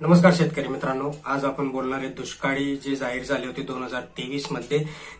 नमस्कार शेतकरी मित्रांनो आज आपण बोलणार आहे दुष्काळी जे जाहीर झाले होते दोन हजार तेवीसमध्ये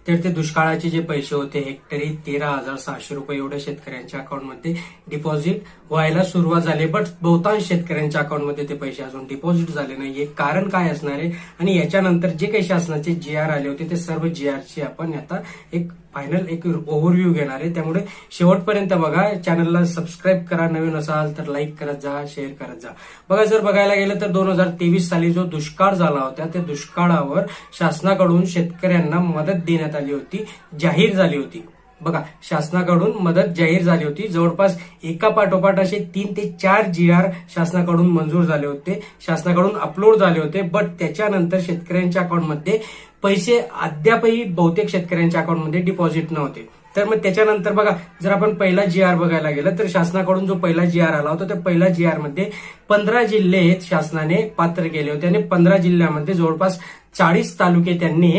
तर ते दुष्काळाचे जे पैसे होते हेक्टरी तेरा हजार सहाशे रुपये एवढे शेतकऱ्यांच्या अकाउंटमध्ये डिपॉझिट व्हायला सुरुवात झाली. बट बहुतांश शेतकऱ्यांच्या अकाउंटमध्ये ते पैसे अजून डिपॉझिट झाले नाहीये. कारण काय असणार आहे? आणि याच्यानंतर जे काही शासनाचे जी आर आले होते ते सर्व जी आरची आपण आता एक फायनल एक ओव्हरव्ह्यू घेणार आहे. त्यामुळे शेवटपर्यंत बघा चॅनलला सबस्क्राईब करा. नवीन असाल तर लाईक करत जा शेअर करत जा. बघा जर बघायला गेलं तर दोन हजार तेवीस साली जो दुष्काळ झाला होता त्या दुष्काळावर शासनाकडून शेतकऱ्यांना मदत देण्यात आली होती जाहीर झाली होती. बघा शासनाकडून मदत जाहीर झाली होती. जवळपास एका पाठोपाठ असे तीन ते चार जी आर शासनाकडून मंजूर झाले होते. शासनाकडून अपलोड झाले होते. बट त्याच्यानंतर शेतकऱ्यांच्या अकाउंटमध्ये पैसे अद्यापही बहुतेक शेतकऱ्यांच्या अकाउंटमध्ये डिपॉझिट नव्हते. तर मग त्याच्यानंतर बघा जर आपण पहिला जी आर बघायला गेलं तर शासनाकडून जो पहिला जी आर आला होता त्या पहिल्या जी आरमध्ये पंधरा जिल्हे शासनाने पात्र केले होते आणि पंधरा जिल्ह्यामध्ये जवळपास चाळीस तालुके त्यांनी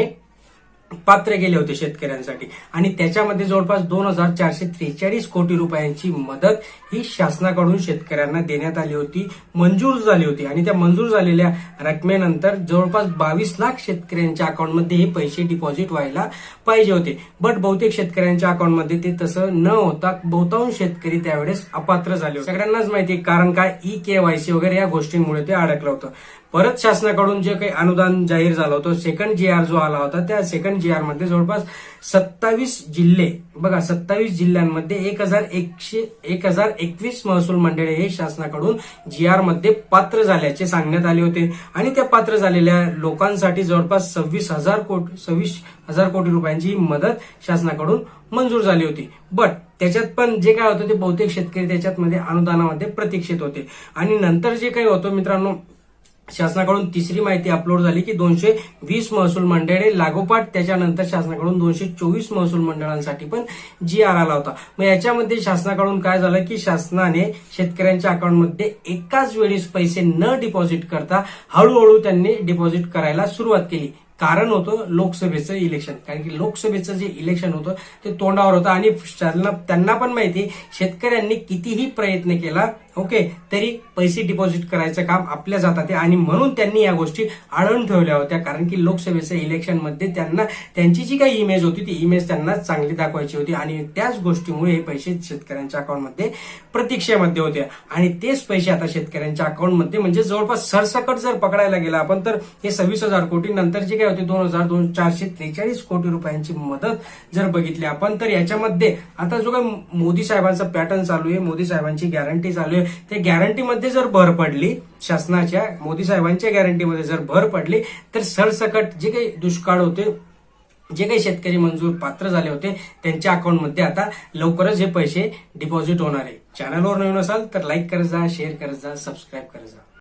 पात्र केले होते शेतकऱ्यांसाठी. आणि त्याच्यामध्ये जवळपास दोन हजार चारशे त्रेचाळीस कोटी रुपयांची मदत ही शासनाकडून शेतकऱ्यांना देण्यात आली होती मंजूर झाली होती. आणि त्या मंजूर झालेल्या रकमेनंतर जवळपास बावीस लाख शेतकऱ्यांच्या अकाउंटमध्ये हे पैसे डिपॉझिट व्हायला पाहिजे होते. बट बहुतेक शेतकऱ्यांच्या अकाउंटमध्ये ते तसं न होता बहुतांश शेतकरी त्यावेळेस अपात्र झाले होते. सगळ्यांनाच माहिती आहे, कारण काय ई केवायसी वगैरे या गोष्टींमुळे ते अडकलं होतं. परत शासनाकडून जे काही अनुदान जाहीर झालं होतं सेकंड जी आर जो आला होता त्या सेकंड जी आरमध्ये जवळपास सत्तावीस जिल्हे बघा सत्तावीस जिल्ह्यांमध्ये एक हजार एकशे एक हजार एकवीस महसूल मंडळे हे शासनाकडून जी आरमध्ये पात्र झाल्याचे सांगण्यात आले होते. आणि त्या पात्र झालेल्या लोकांसाठी जवळपास सव्वीस हजार कोटी सव्वीस हजार कोटी रुपयांची मदत शासनाकडून मंजूर झाली होती. बट त्याच्यात पण जे काय होतं ते बहुतेक शेतकरी त्याच्यात मध्ये अनुदानामध्ये प्रतीक्षित होते. आणि नंतर जे काही होतं मित्रांनो शासनाकडून तिसरी माहिती अपलोड झाली की दोनशे वीस महसूल मंडळे लागोपाठ त्याच्यानंतर शासनाकडून दोनशे चोवीस महसूल मंडळांसाठी पण जी आर आला होता. मग याच्यामध्ये शासनाकडून काय झालं की शासनाने शेतकऱ्यांच्या अकाउंटमध्ये एकाच वेळेस पैसे न डिपॉझिट करता हळूहळू त्यांनी डिपॉझिट करायला सुरुवात केली. कारण होतं लोकसभेचं इलेक्शन कारण की लोकसभेचं जे इलेक्शन होतं ते तोंडावर होतं. आणि त्यांना त्यांना पण माहिती शेतकऱ्यांनी कितीही प्रयत्न केला ओके तरी पैसे डिपॉझिट करायचं काम आपल्या जातात आहे. आणि म्हणून त्यांनी या गोष्टी आळून ठेवल्या होत्या. कारण की लोकसभेच्या इलेक्शनमध्ये त्यांना त्यांची जी काही इमेज होती ती इमेज त्यांना चांगली दाखवायची होती. आणि त्याच गोष्टीमुळे हे पैसे शेतकऱ्यांच्या अकाउंटमध्ये प्रतीक्षेमध्ये होते. आणि तेच पैसे आता शेतकऱ्यांच्या अकाउंटमध्ये म्हणजे जवळपास सरसकट जर पकडायला गेला आपण तर हे सव्वीस हजार कोटी नंतर जे काय होती. दोन हजार दोन चारशे त्रेचाळीस कोटी रुपयांची मदत जर बघितली आपण तर याच्यामध्ये आता जो काय मोदी साहेबांचा पॅटर्न चालू आहे मोदी साहेबांची गॅरंटी चालू आहे त्या गॅरंटीमध्ये जर भर पडली शासनाच्या मोदी साहेबांच्या गॅरंटीमध्ये जर भर पडली तर सरसकट जे काही दुष्काळ होते जे काही शेतकरी मंजूर पात्र झाले होते त्यांच्या अकाउंटमध्ये आता लवकरच हे पैसे डिपॉझिट होणार आहे. चॅनलवर नवीन असाल तर लाईक करत जा शेअर करत जा सबस्क्राईब करत जा.